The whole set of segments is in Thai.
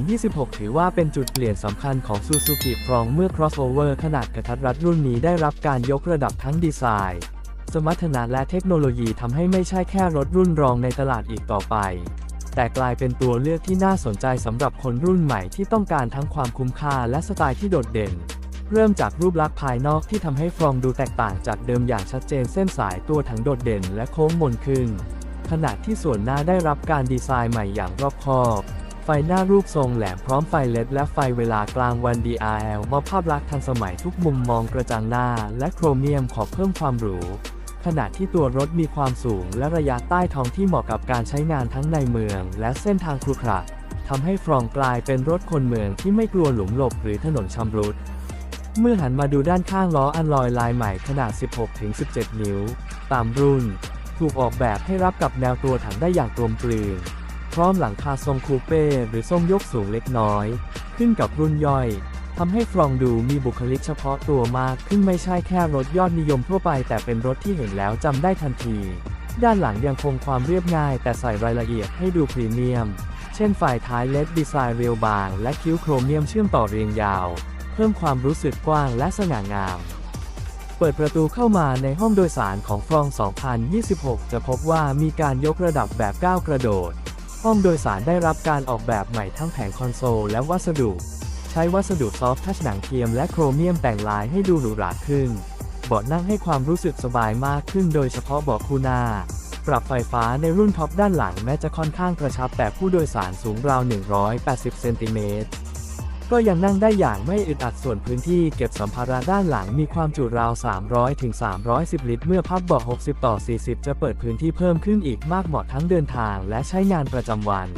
2026 ถือว่าเป็นจุดเปลี่ยนสำคัญของ Suzuki Front เมื่อ crossover ขนาดกระทัดรัดรุ่นนี้ได้รับการยกระดับทั้งดีไซน์ สมรรถนะและเทคโนโลยีทำให้ไม่ใช่แค่รถรุ่นรองในตลาดอีกต่อไป แต่กลายเป็นตัวเลือกที่น่าสนใจสำหรับคนรุ่นใหม่ที่ต้องการทั้งความคุ้มค่าและสไตล์ที่โดดเด่น เริ่มจากรูปลักษณ์ภายนอกที่ทำให้ฟรองดูแตกต่างจากเดิมอย่างชัดเจนเส้นสายตัวถังโดดเด่นและโค้งมนขึ้นขณะที่ส่วนหน้าได้รับการดีไซน์ใหม่อย่างรอบคอบ ไฟหน้ารูปทรงแหลมพร้อมไฟเลดและไฟเวลากลางวัน DRL มอบภาพลักษณ์ทันสมัยทุกมุมมองกระจังหน้า และโครเมียมขอเพิ่มความหรู ขณะที่ตัวรถมีความสูงและระยะใต้ท้องที่เหมาะกับการใช้งานทั้งในเมือง และเส้นทางครุขระทำให้ฟรองกลายเป็นรถคนเมืองที่ไม่กลัวหลุมหลบหรือถนนชำรุด เมื่อหันมาดูด้านข้างล้ออันลอยลายใหม่ขนาด 16-17 นิ้ว ตามรุ่น ถูกออกแบบให้รับกับแนวตัวถังได้อย่างกลมกลืน พร้อมหลังคาทรงคูเป้หรือทรงยกสูงเล็กน้อย ขึ้นกับรุ่นย่อยทำให้ฟรองดูมีบุคลิกเฉพาะตัวมากขึ้นไม่ใช่แค่รถยอดนิยมทั่วไป แต่เป็นรถที่เห็นแล้วจำได้ทันที ด้านหลังยังคงความเรียบง่าย แต่ใส่รายละเอียดให้ดูพรีเมียม เช่นฝ่ายท้ายเลดดีไซน์เรียวบาง และคิ้วโครเมียมเชื่อมต่อเรียงยาว เพิ่มความรู้สึกกว้างและสง่างามเปิดประตูเข้ามาในห้องโดยสารของฟรอง 2026 จะพบว่ามีการยกระดับแบบก้าวกระโดด ห้องโดยสารได้รับการออกแบบใหม่ทั้งแผงคอนโซลและวัสดุ ใช้วัสดุซอฟท์ทัชหนังเทียมและโครเมียมแต่งลายให้ดูหรูหราขึ้น เบาะนั่งให้ความรู้สึกสบายมากขึ้นโดยเฉพาะเบาะคู่หน้า ปรับไฟฟ้าในรุ่นท็อปด้านหลังแม้จะค่อนข้างกระชับแต่ผู้โดยสารสูงราว 180 เซนติเมตร ก็ยังนั่งได้อย่างไม่อึดอัดส่วนพื้นที่เก็บสัมภาระด้านหลังมีความจุราว 300ถึง310 ลิตร เมื่อพับเบาะ60 ต่อ 40 จะเปิดพื้นที่เพิ่มขึ้นอีกมากเหมาะทั้งเดินทางและใช้งานประจำวัน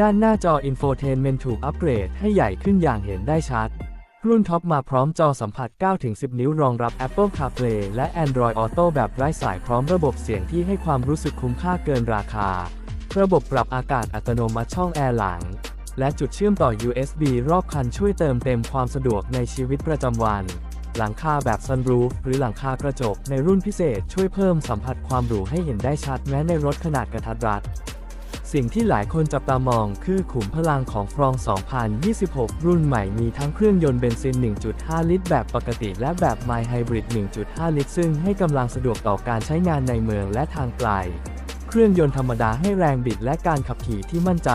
ด้านหน้าจอ Infotainment ถูกอัปเกรดให้ใหญ่ขึ้นอย่างเห็นได้ชัด รุ่นท็อปมาพร้อมจอสัมผัส 9-10 นิ้วรองรับ Apple CarPlay และ Android Auto แบบไร้สายพร้อมระบบเสียงที่ให้ความรู้สึกคุ้มค่าเกินราคา ระบบปรับอากาศอัตโนมัติช่องแอร์หลัง และจุดเชื่อมต่อ USB รอบคันช่วยเติมเต็มความสะดวกในชีวิตประจำวัน หลังคาแบบ Sunroof หรือหลังคากระจกในรุ่นพิเศษช่วยเพิ่มสัมผัสความหรูให้เห็นได้ชัดแม้ในรถขนาดกระทัดรัด สิ่งที่หลายคนจับตามองคือขุมพลังของฟรอง 2026 รุ่นใหม่มีทั้งเครื่องยนต์เบนซิน 1.5 ลิตร แบบปกติและแบบ My Hybrid 1.5 ลิตร ซึ่งให้กำลังสะดวกต่อการใช้งานในเมืองและทางไกล เครื่องยนต์ธรรมดาให้แรงบิดและการขับขี่ที่มั่นใจ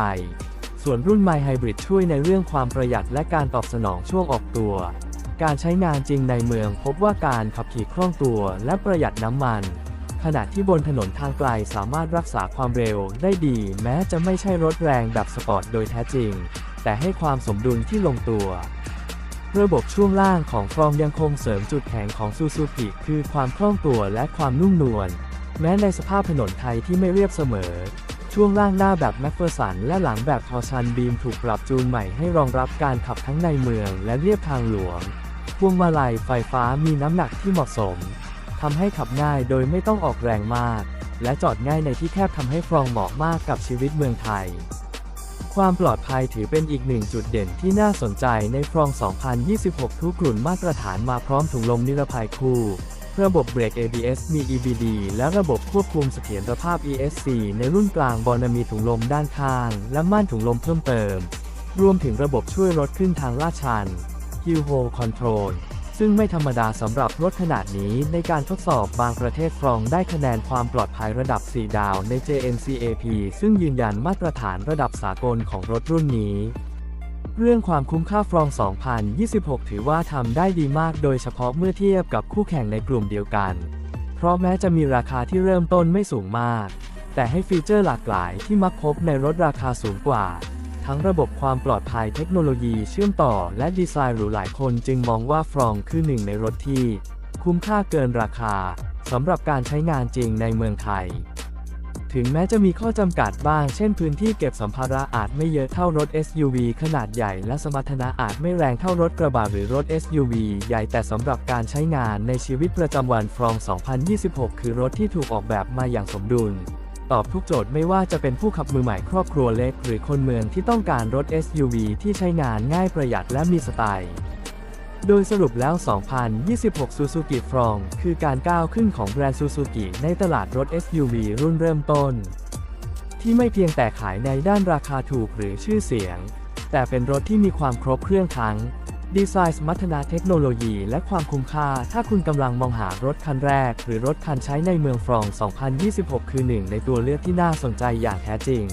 ส่วนรุ่น My Hybrid ช่วยในเรื่องความประหยัดและการตอบสนองช่วงออกตัว การใช้งานจริงในเมืองพบว่าการขับขี่คล่องตัวและประหยัดน้ำมัน ขณะที่บนถนนทางไกลสามารถรักษาความเร็วได้ดี แม้จะไม่ใช่รถแรงแบบสปอร์ตโดยแท้จริง แต่ให้ความสมดุลที่ลงตัวระบบช่วงล่างของฟรองยังคงเสริมจุดแข็งของซูซูกิคือความคล่องตัวและความนุ่มนวล แม้ในสภาพถนนไทยที่ไม่เรียบเสมอ ช่วงล่างหน้าแบบแมคเฟอร์สันและหลังแบบทอชันบีมถูกปรับจูนใหม่ให้รองรับการขับทั้งในเมืองและเรียบทางหลวง พวงมาลัยไฟฟ้ามีน้ำหนักที่เหมาะสมทำให้ขับง่ายโดยไม่ต้องออกแรงมาก และจอดง่ายในที่แคบทำให้ฟรองเหมาะมากกับชีวิตเมืองไทย ความปลอดภัยถือเป็นอีกหนึ่งจุดเด่นที่น่าสนใจในฟรอง 2026 ทุกกลุ่นมาตรฐานมาพร้อมถุงลมนิรภัยคู่ ระบบเบรก ABS มี EBD และระบบควบคุมเสถียรภาพ ESC ในรุ่นกลางบอลมีถุงลมด้านข้าง และม่านถุงลมเพิ่มเติม รวมถึงระบบช่วยลดขึ้นทางลาดชัน Hill Hold Control ซึ่งไม่ธรรมดาสำหรับรถขนาดนี้ในการทดสอบบางประเทศฟรองได้คะแนนความปลอดภัยระดับ 4 ดาวใน JNCAP ซึ่งยืนยันมาตรฐานระดับสากลของรถรุ่นนี้ เรื่องความคุ้มค่าฟรอง 2026 ถือว่าทำได้ดีมากโดยเฉพาะเมื่อเทียบกับคู่แข่งในกลุ่มเดียวกัน เพราะแม้จะมีราคาที่เริ่มต้นไม่สูงมาก แต่ให้ฟีเจอร์หลากหลายที่มักพบในรถราคาสูงกว่า ทั้งระบบความปลอดภัยเทคโนโลยีเชื่อมต่อและดีไซน์หรูหลายคนจึงมองว่าฟรองคือหนึ่งในรถที่ คุ้มค่าเกินราคาสำหรับการใช้งานจริงในเมืองไทย ถึงแม้จะมีข้อจำกัดบ้าง เช่นพื้นที่เก็บสัมภาระอาจไม่เยอะเท่ารถ SUV ขนาดใหญ่และสมรรถนะอาจไม่แรงเท่ารถกระบะหรือรถ SUV ใหญ่แต่สำหรับการใช้งานในชีวิตประจำวันฟรอง 2026 คือรถที่ถูกออกแบบมาอย่างสมดุล ตอบทุกโจทย์ไม่ว่าจะเป็นผู้ขับมือใหม่ครอบครัวเล็ก หรือคนเมืองที่ต้องการรถ SUV ที่ใช้งานง่ายประหยัดและมีสไตล์ โดยสรุปแล้ว 2026 Suzuki Front คือการก้าวขึ้นของแบรนด์ Suzuki ในตลาดรถ SUV รุ่นเริ่มต้น ที่ไม่เพียงแต่ขายในด้านราคาถูกหรือชื่อเสียง แต่เป็นรถที่มีความครบเครื่องทั้ง ดีไซน์สมรรถนะเทคโนโลยี และความคุ้มค่า ถ้าคุณกำลังมองหารถคันแรก หรือรถคันใช้ในเมืองฟรอง 2026 คือหนึ่งในตัวเลือกที่น่าสนใจอย่างแท้จริง